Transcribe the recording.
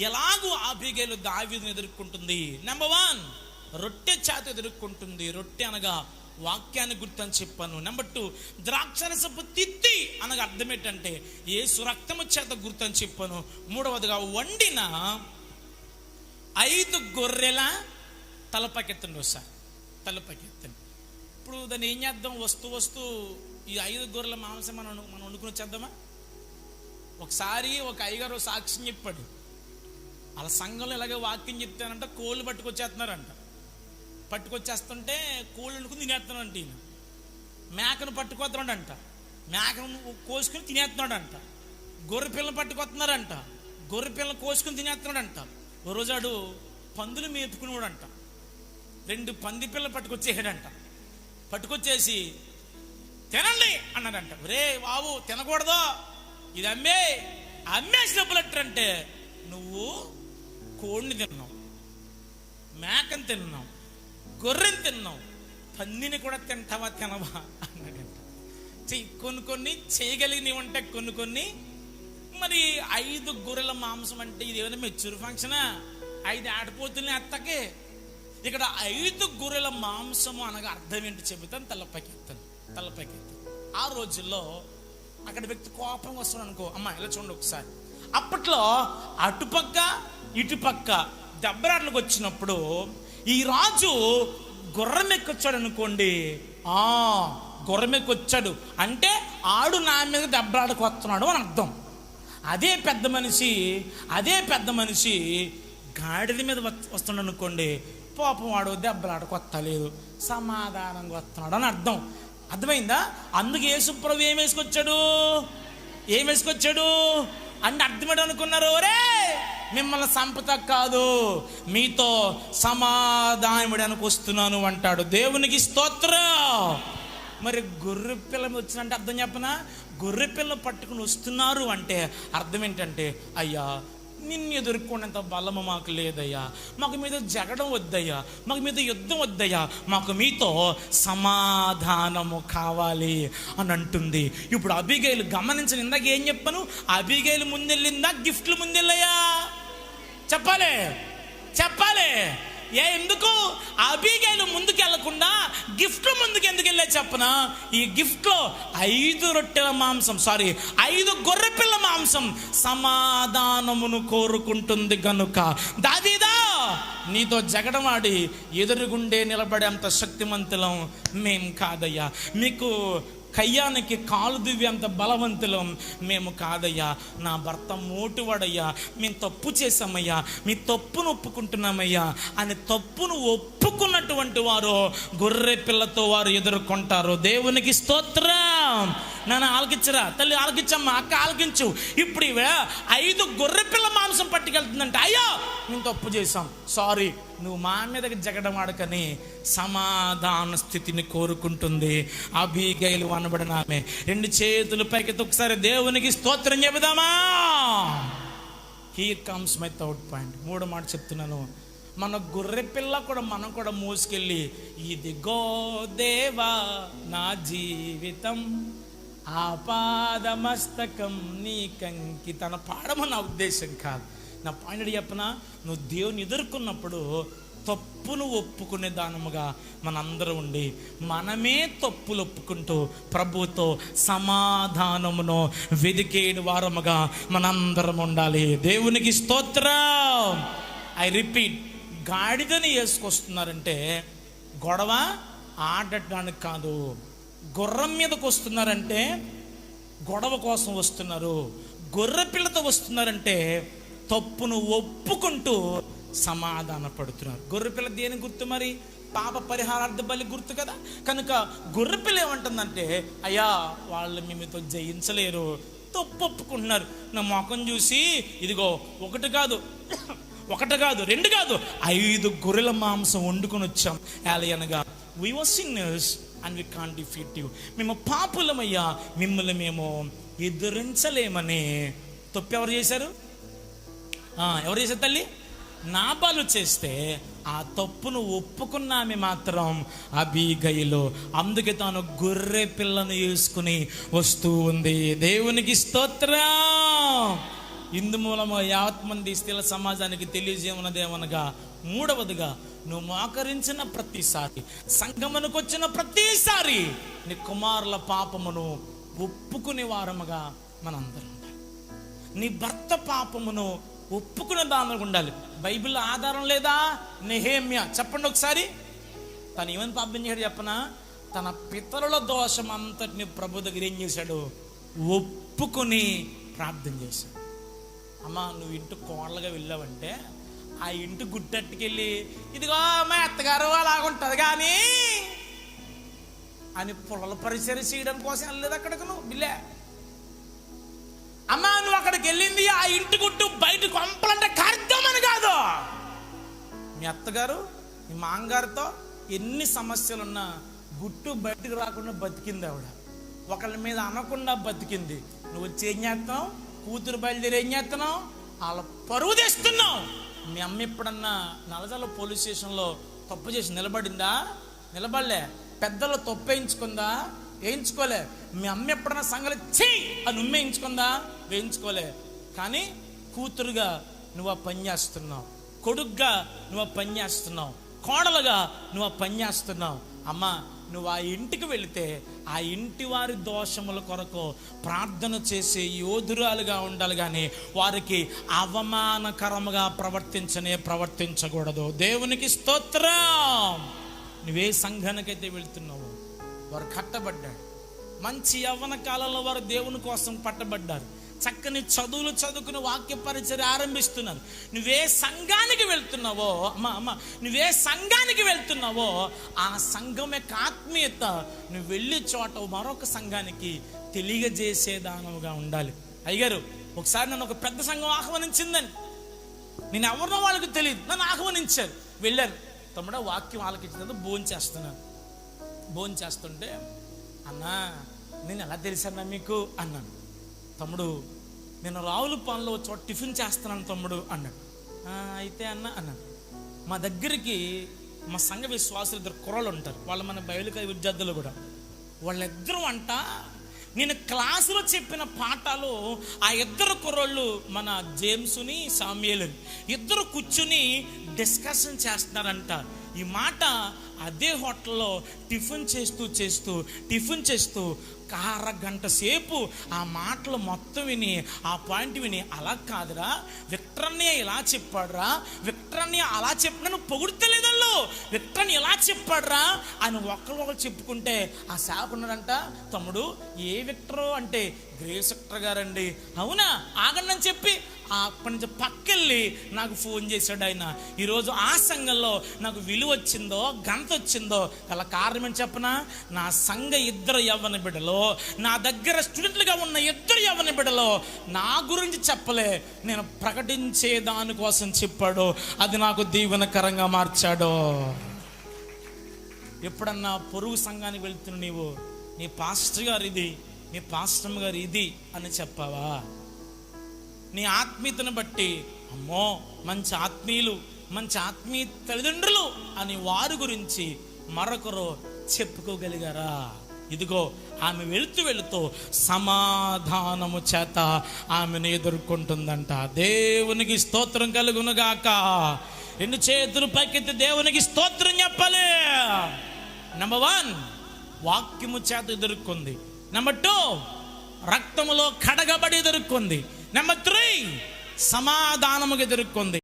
ఎలాగూ ఆబిగేలు దావీదుని ఎదుర్కొంటుంది? నెంబర్ వన్ రొట్టె చేత ఎదుర్కొంటుంది. రొట్టె అనగా వాక్యాన్ని గుర్తని చెప్పాను. నెంబర్ టూ ద్రాక్షరసపు తిత్తి అనగా అర్థం ఏంటంటే ఏసు రక్తము చేత గుర్తని చెప్పాను. మూడవదిగా వండిన ఐదు గొర్రెల తలపకెత్తండి ఒకసారి. తలపకెత్తండి. ఇప్పుడు దాన్ని ఏం చేద్దాం? వస్తూ వస్తూ ఈ ఐదు గొర్రెల మాంసం మనం మనం వండుకుని వచ్చేద్దామా? ఒకసారి ఒక అయ్యగారు సాక్ష్యం చెప్పాడు. వాళ్ళ సంఘంలో ఇలాగే వాక్యం చెప్తానంట కోళ్ళు పట్టుకొచ్చేస్తున్నారంట. పట్టుకొచ్చేస్తుంటే కోళ్ళు తినేస్తున్నాడంట ఈయన. మేకను పట్టుకొస్తున్నాడంట. మేకను కోసుకుని తినేస్తున్నాడంట. గొర్రె పిల్లలు పట్టుకొస్తున్నారంట. గొర్రె పిల్లలు కోసుకుని తినేస్తున్నాడంట. ఓ రోజాడు పందులు మేపుకునేవాడంట. రెండు పంది పిల్లలు పట్టుకొచ్చేసాడంట. పట్టుకొచ్చేసి తినండి అన్నాడంట. ఒరే బాబు తినకూడదు. ఇది అమ్మే అమ్మేసి అంటే నువ్వు కోడిని తిన్నాం. మేకని తిన్నాం. గొర్రెని తిన్నాం. పందిని కూడా తింటావా తినవా? అన్నాడంట. చెయ్యి కొన్ని కొన్ని చేయగలిగినవి ఉంటే కొన్ని కొన్ని. మరి ఐదు గొర్రెల మాంసం అంటే ఇది ఏమైనా మెచ్యూర్ ఫంక్షనా ఐదు ఆడపోతుల్ని అత్తకే. ఇక్కడ ఐదు గొర్రెల మాంసము అనగా అర్థం ఏంటి చెబుతాను తలపైకెత్తాను తలపైకెత్తాను. ఆ రోజుల్లో అక్కడ వ్యక్తి కోపం వస్తున్నాడు అనుకో. అమ్మ ఇలా చూడండి ఒకసారి. అప్పట్లో అటుపక్క ఇటుపక్క దెబ్బరాట్లకు వచ్చినప్పుడు ఈ రాజు గుర్రం ఎక్కొచ్చాడు అనుకోండి ఆ గుర్రం ఎక్కొచ్చాడు అంటే ఆడు నా మీద దెబ్బలాడకు వస్తున్నాడు అని అర్థం. అదే పెద్ద మనిషి అదే పెద్ద మనిషి గాడిద మీద వస్తున్నాడు అనుకోండి పాపం వాడు దెబ్బలాట లేదు సమాధానంగా వస్తున్నాడు అని అర్థం. అర్థమైందా? అందుకే యేసుప్రభు ఏం వేసుకొచ్చాడు? ఏం వేసుకొచ్చాడు? అంటే అర్థమేడు అనుకున్నారు? ఒరే మిమ్మల్ని సంపద కాదు మీతో సమాధానముడానికి వస్తున్నాను అంటాడు. దేవునికి స్తోత్రం. మరి గొర్రె పిల్ల వచ్చినంటే అర్థం చెప్పనా? గొర్రె పిల్ల పట్టుకుని వస్తున్నారు అంటే అర్థం ఏంటంటే అయ్యా నిన్ను ఎదుర్కొనేంత బలము మాకు లేదయ్యా. మాకు మీద జగడం వద్దయ్యా. మాకు మీద యుద్ధం వద్దయ్యా. మాకు మీతో సమాధానము కావాలి అని అంటుంది. ఇప్పుడు అబిగైలు గమనించిన ఇందాక ఏం చెప్పను? అబిగైలు ముందెళ్ళిందా గిఫ్ట్లు ముందెళ్ళయా చెప్పాలి. చెప్పాలి. ఏ ఎందుకు? అబీగాయలు ముందుకెళ్ళకుండా గిఫ్ట్ ముందుకు ఎందుకు వెళ్ళే చెప్పన? ఈ గిఫ్ట్లో ఐదు రొట్టెల మాంసం సారీ ఐదు గొర్రె పిల్ల మాంసం సమాధానమును కోరుకుంటుంది గనుక. దాదీదా నీతో జగడమాడి ఎదురుగుండే నిలబడేంత శక్తిమంతులం మేం కాదయ్యా. మీకు కయ్యానికి కాలు దివ్యంత బలవంతులం మేము కాదయ్యా. నా భర్త మోటువాడయ్యా. మేము తప్పు చేశామయ్యా. మీ తప్పును ఒప్పుకుంటున్నామయ్యా. అని తప్పును ఒప్పుకున్నటువంటి వారు గొర్రె పిల్లతో వారు ఎదుర్కొంటారు. దేవునికి స్తోత్రం. నాన్న ఆలకించరా? తల్లి ఆలకించమ్మా అక్క ఆలకించు. ఇప్పుడు ఇవే ఐదు గొర్రెపిల్ల మాంసం పట్టుకెళ్తుందంటే. అయ్యో! మేము తప్పు చేశాం. సారీ నువ్వు మా మీదకి జగడం ఆడకని సమాధాన స్థితిని కోరుకుంటుంది. అభిగైలు అనబడిన ఆమె. రెండు చేతులు పైకి ఒకసారి దేవునికి స్తోత్రం చెబుదామా? Here comes my third point మూడో మాట చెప్తున్నాను. మన గొర్రె పిల్ల కూడా మనం కూడా మోసుకెళ్ళి ఇదిగో దేవా నా జీవితం. ఆపాదమస్తకం నీ కంకి తన నా ఉద్దేశం కాదు. నా పాయింట్ చెప్పిన నువ్వు దేవుని ఎదుర్కొన్నప్పుడు తప్పును ఒప్పుకునే దానముగా మనందరం ఉండి మనమే తప్పులు ఒప్పుకుంటూ ప్రభుతో సమాధానమును వెదికేని వారముగా మనందరం ఉండాలి. దేవునికి స్తోత్రం. ఐ రిపీట్ గాడిదని వేసుకొస్తున్నారంటే గొడవ ఆడటానికి కాదు. గుర్రం మీదకు వస్తున్నారంటే గొడవ కోసం వస్తున్నారు. గొర్రె పిల్లతో వస్తున్నారంటే తప్పును ఒప్పుకుంటూ సమాధాన పడుతున్నారు. గొర్రెపిల్ల దేని గుర్తు మరి? పాప పరిహారార్థ బలి గుర్తు కదా? కనుక గొర్రెపిల్ల ఏమంటుందంటే అయ్యా వాళ్ళు మేమితో జయించలేరు. తప్పు ఒప్పుకుంటున్నారు. నా మొఖం చూసి ఇదిగో ఒకటి కాదు ఒకటి కాదు రెండు కాదు ఐదు గొర్రెల మాంసం వండుకొని వచ్చాం. అనగా we was sinners and we can defeat you మేము పాపులమయ్యా మిమ్మల్ని మేము ఎదురించలేమని. తప్పు ఎవరు చేశారు? ఎవరు చేశారు తల్లి? నాబాలు చేస్తే ఆ తప్పును ఒప్పుకున్నామే మాత్రం అబీగయిలో. అందుకే తాను గొర్రె పిల్లను వేసుకుని వస్తూ ఉంది. దేవునికి స్తోత్రం. ఇందు మూలము యావత్ మంది స్త్రీల సమాజానికి తెలియజేయమన్నదేమనగా మూడవదిగా నువ్వు మోకరించిన ప్రతిసారి సంగమనకు వచ్చిన ప్రతిసారి నీ కుమారుల పాపమును ఒప్పుకునే వారముగా మనందరం ఉండాలి. నీ భర్త పాపమును ఒప్పుకునే దానిలో ఉండాలి. బైబిల్ ఆధారం లేదా? నెహేమ్య చెప్పండి ఒకసారి. తను ఏమని పాపం చేశాడు చెప్పనా? తన పితరుల దోషం అంతటిని ప్రభు దగ్గర ఏం చేశాడు? ఒప్పుకొని ప్రార్థన చేశాడు. అమ్మా నువ్వు ఇంటి కోడలుగా వెళ్ళావంటే ఆ ఇంటి గుట్టట్టుకెళ్ళి ఇదిగో మా అత్తగారు అలాగుంటది కానీ అని పొలల పరిచయం చేయడం కోసం వెళ్ళలేదు అక్కడికి నువ్వు బిల్లే. అమ్మా నువ్వు అక్కడికి వెళ్ళింది ఆ ఇంటి గుట్టు బయట కొంపలంటే కర్దమని కాదు. మీ అత్తగారు మీ మాంగారితో ఎన్ని సమస్యలున్నా గుట్టు బయటకు రాకుండా బతికింది ఆవిడ. ఒకళ్ళ మీద అనకుండా బతికింది. నువ్వు వచ్చి ఏం చేస్తున్నావు? కూతురు బయలుదేరి ఏం చేస్తున్నావు? వాళ్ళ పరువు తెస్తున్నావు. మీ అమ్మ ఎప్పుడన్నా నలజల పోలీస్ స్టేషన్లో తప్పు చేసి నిలబడిందా? నిలబడలే. పెద్దలు తప్పు వేయించుకుందా వేయించుకోలే. మీ అమ్మ ఎప్పుడన్నా సంగతి ఛీ! అని ఉమ్మేయించుకుందా? వేయించుకోలే. కానీ కూతురుగా నువ్వు ఆ పని చేస్తున్నావు. కొడుగ్గా నువ్వు ఆ పని చేస్తున్నావు. కోడలుగా నువ్వు ఆ పని చేస్తున్నావు. అమ్మా నువ్వు ఆ ఇంటికి వెళితే ఆ ఇంటి వారి దోషముల కొరకు ప్రార్థన చేసే యోధురాలుగా ఉండాలి కానీ వారికి అవమానకరముగా ప్రవర్తించనే ప్రవర్తించకూడదు. దేవునికి స్తోత్రం! నువ్వే సంఘానికైతే వెళుతున్నావు. వారు కట్టబడ్డాడు మంచి యవ్వన కాలంలో వారు దేవుని కోసం పట్టబడ్డారు. చక్కని చదువులు చదువుకుని వాక్య పరిచయం ఆరంభిస్తున్నారు. నువ్వే సంఘానికి వెళ్తున్నావో అమ్మ అమ్మ నువ్వే సంఘానికి వెళ్తున్నావో ఆ సంఘం యొక్క ఆత్మీయత నువ్వు వెళ్ళే చోట మరొక సంఘానికి తెలియజేసేదానవుగా ఉండాలి. అయ్యారు ఒకసారి నన్ను ఒక పెద్ద సంఘం ఆహ్వానించిందని. నేను ఎవరినో వాళ్ళకి తెలియదు. నన్ను ఆహ్వానించారు. వెళ్ళారు. తమ్ముడ వాక్యం ఆలకించినందుకు భోజనం చేస్తున్నాను. భోజనం చేస్తుంటే అన్నా నేను ఎలా తెలుసన్నా మీకు? అన్నాను. తమ్ముడు నేను రావులపాలలో చోట టిఫిన్ చేస్తున్నాను తమ్ముడు అన్నాడు. అయితే అన్న అన్నాడు. మా దగ్గరికి మా సంఘ విశ్వాసులు ఇద్దరు కుర్రలు ఉంటారు. వాళ్ళు మన బయలుక విద్యార్థులు కూడా. వాళ్ళిద్దరూ అంట నేను క్లాసులో చెప్పిన పాఠాలు ఆ ఇద్దరు కుర్రోళ్ళు మన జేమ్స్ని సామ్యులని ఇద్దరు కూర్చుని డిస్కషన్ చేస్తున్నారంట. ఈ మాట అదే హోటల్లో టిఫిన్ చేస్తూ చేస్తూ టిఫిన్ చేస్తూ అరగంట సేపు ఆ మాటలు మొత్తం విని ఆ పాయింట్ విని అలా కాదురా విక్టర్ని ఇలా చెప్పాడురా విక్టర్ని అలా చెప్పి నన్ను పొగుడుతలేదల్లో విక్టర్ని ఇలా చెప్పాడురా అని ఒకరు ఒకరు చెప్పుకుంటే ఆ సేవకున్నాడంట తమ్ముడు ఏ విక్టరు అంటే గ్రేస్ విక్టర్ గారండి. అవునా ఆగండి అని చెప్పి అప్పటి నుంచి పక్కెళ్ళి నాకు ఫోన్ చేశాడు ఆయన. ఈరోజు ఆ సంఘంలో నాకు విలువ వచ్చిందో గంత వచ్చిందో అలా కారణం ఏం చెప్పనా? నా సంఘ ఇద్దరు యవ్వన బిడ్డలో నా దగ్గర స్టూడెంట్లుగా ఉన్న ఇద్దరు యవ్వన బిడ్డలో నా గురించి చెప్పలే నేను ప్రకటించే దానికోసం చెప్పాడు. అది నాకు దీవెనకరంగా మార్చాడు. ఎప్పుడన్నా పొరుగు సంఘానికి వెళ్తున్న నీవు నీ పాస్టర్ గారు ఇది నీ పాస్టర్ గారు ఇది అని చెప్పావా? నీ ఆత్మీయతను బట్టి అమ్మో మంచి ఆత్మీయులు మంచి ఆత్మీయ తల్లిదండ్రులు అని వారి గురించి మరొకరు చెప్పుకోగలిగారా? ఇదిగో ఆమె వెళుతూ వెళుతూ సమాధానము చేత ఆమెను ఎదుర్కొంటుందంట. దేవునికి స్తోత్రం కలుగునుగాక. రెండు చేతులు పైకెత్తి దేవునికి స్తోత్రం చెప్పాలి. నెంబర్ వన్ వాక్యము చేత ఎదుర్కొంది. నెంబర్ టూ రక్తములో కడగబడి ఎదుర్కొంది. Number three సమాధానముగా ఎదుర్కొంది